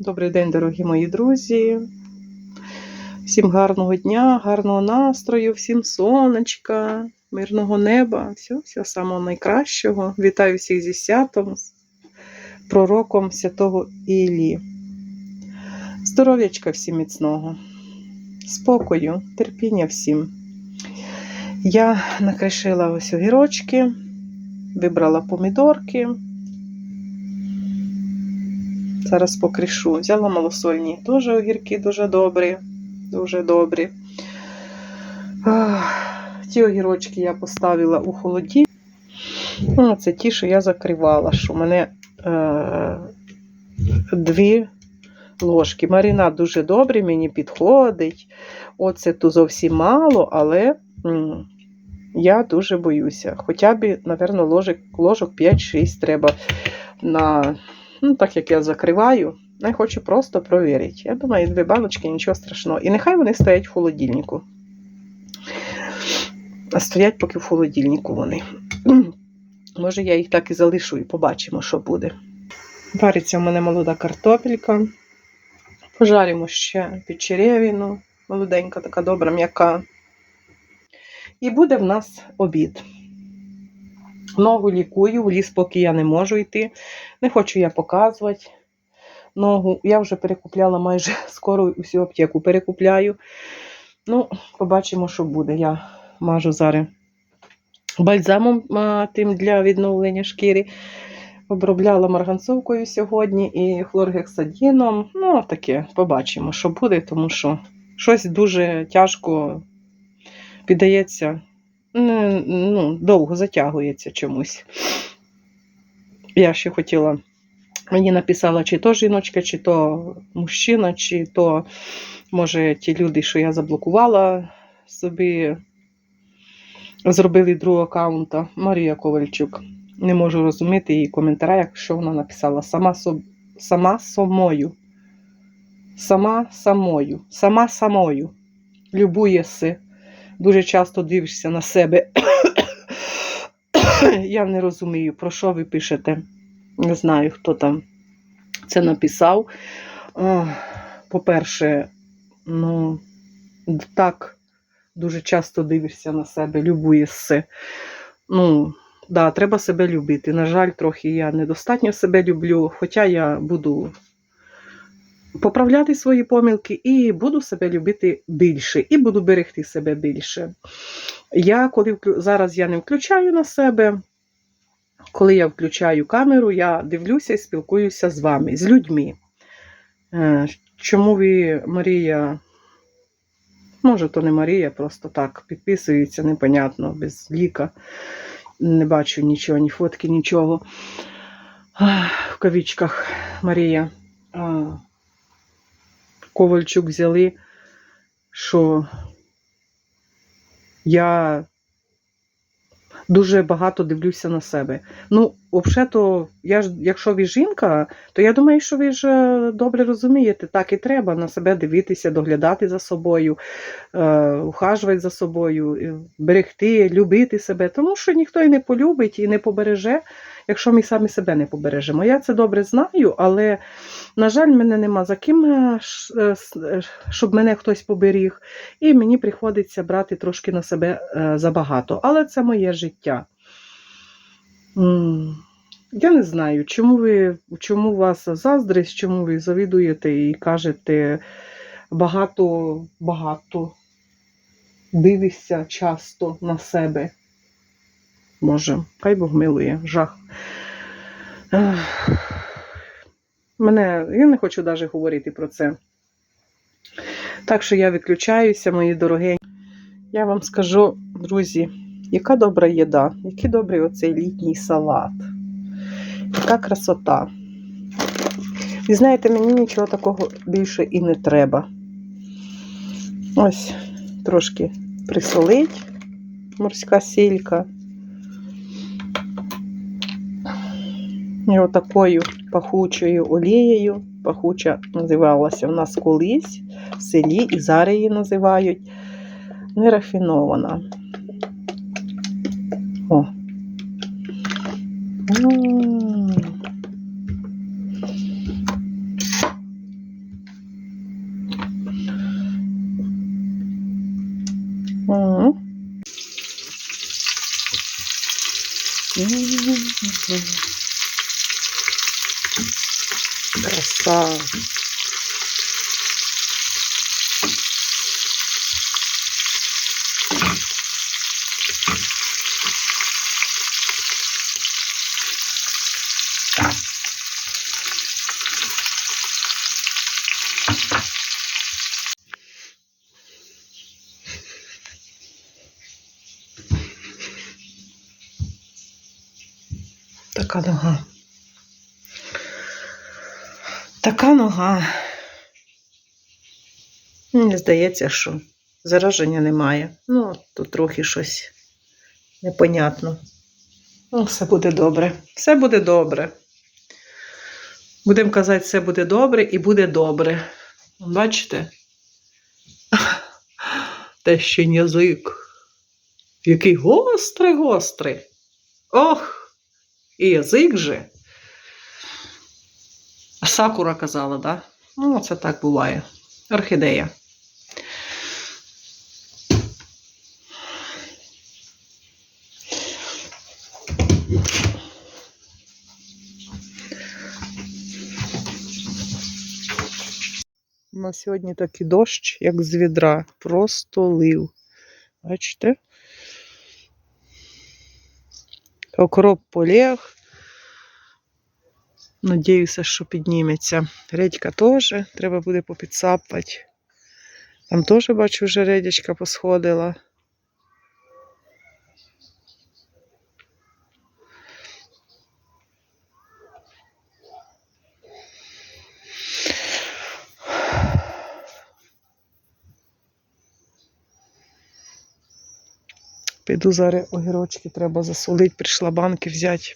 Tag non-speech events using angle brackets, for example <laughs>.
Добрий день, дорогі мої друзі. Всім гарного дня, гарного настрою, всім сонечка, мирного неба, всього самого найкращого. Вітаю всіх зі святом, пророком святого Іллі. Здоров'ячка всім міцного, спокою, терпіння всім. Я накришила ось огірочки, вибрала помідорки. Зараз покришу. Взяла малосольні. Теж огірки дуже добрі. Дуже добрі. Ті огірочки я поставила у холоді. Ну, це ті, що я закривала, що в мене е, дві ложки. Маринад дуже добрий, мені підходить. Оце тут зовсім мало, але м, я дуже боюся. Хоча б, напевно, ложок, ложок 5-6 треба на. Ну, так як я закриваю, я хочу просто провірити. Я думаю, дві баночки, нічого страшного. І нехай вони стоять в холодильнику. А стоять поки в холодильнику вони. <clears throat> Може, я їх так і залишу і побачимо, що буде. Вариться в мене молода картопелька. Пожаримо ще печеревину. Молоденька, така добра, м'яка. І буде в нас обід. Ногу лікую, в ліс, поки я не можу йти. Не хочу я показувати ногу. Я вже перекупляла майже <laughs> скоро всю аптеку перекупляю. Ну, побачимо, що буде. Я мажу зараз бальзамом тим для відновлення шкіри. Обробляла марганцовкою сьогодні і хлоргексадіном. Ну, таке, побачимо, що буде, тому що щось дуже тяжко піддається ну, довго затягується чомусь. Я ще хотіла, мені написала, чи то жіночка, чи то мужчина, чи то, може, ті люди, що я заблокувала собі, зробили другого аккаунта Марія Ковальчук. Не можу розуміти її коментаря, якщо вона написала сама, соб... сама самою. Сама самою. Сама самою. Любуєси дуже часто дивишся на себе. <coughs> Я не розумію, про що ви пишете. Не знаю, хто там це написав. По-перше, ну, так дуже часто дивишся на себе, любуєшся. Ну, да, треба себе любити. На жаль, трохи я недостатньо себе люблю, хоча я буду поправляти свої помилки і буду себе любити більше, і буду берегти себе більше. Я коли. Зараз я не включаю на себе. Коли я включаю камеру, я дивлюся і спілкуюся з вами, з людьми. Е, Чому ви, Марія, може, то не Марія, просто так підписується, непонятно, без ліка. Не бачу нічого, ні фотки, нічого. В кавічках Марія. Ковальчук взяли, що я дуже багато дивлюся на себе. Ну, взагалі, я ж, якщо ви жінка, то я думаю, що ви ж е, добре розумієте, так і треба на себе дивитися, доглядати за собою, е, ухажувати за собою, берегти, любити себе, тому що ніхто і не полюбить, і не побереже, якщо ми самі себе не побережемо. Я це добре знаю, але, на жаль, мене нема за ким, е, щоб мене хтось поберіг, і мені приходиться брати трошки на себе забагато. Але це моє життя. Я не знаю, чому ви, чому вас заздрість, чому ви завідуєте і кажете багато, багато дивишся часто на себе. Може, хай Бог милує, жах. Мене, я не хочу навіть говорити про це. Так що я відключаюся, мої дорогенькі. Я вам скажу, друзі, яка добра їда, який добрий оцей літній салат. Яка красота. І знаєте, мені нічого такого більше і не треба. Ось, трошки присолить морська сілька. такою пахучою олією. Пахуча називалася в нас колись в селі, і зараз її називають нерафінована. О. Mm-hmm. Краса. Така нога. Така нога. Мені здається, що зараження немає. Ну, тут трохи щось непонятно. Ну, все буде добре. Все буде добре. Будемо казати, все буде добре і буде добре. Бачите? <laughs> Те ще язик. Який гострий, гострий. Ох! І язик же. Сакура казала, да? Ну, це так буває. Орхідея. На сьогодні такий дощ, як з відра. Просто лив. Бачите? Окроп полег. Надіюся, що підніметься. Редька теж, треба буде попідсапати. Там теж бачу, вже редячка посходила. Піду зараз огірочки треба засолити, прийшла банки взяти.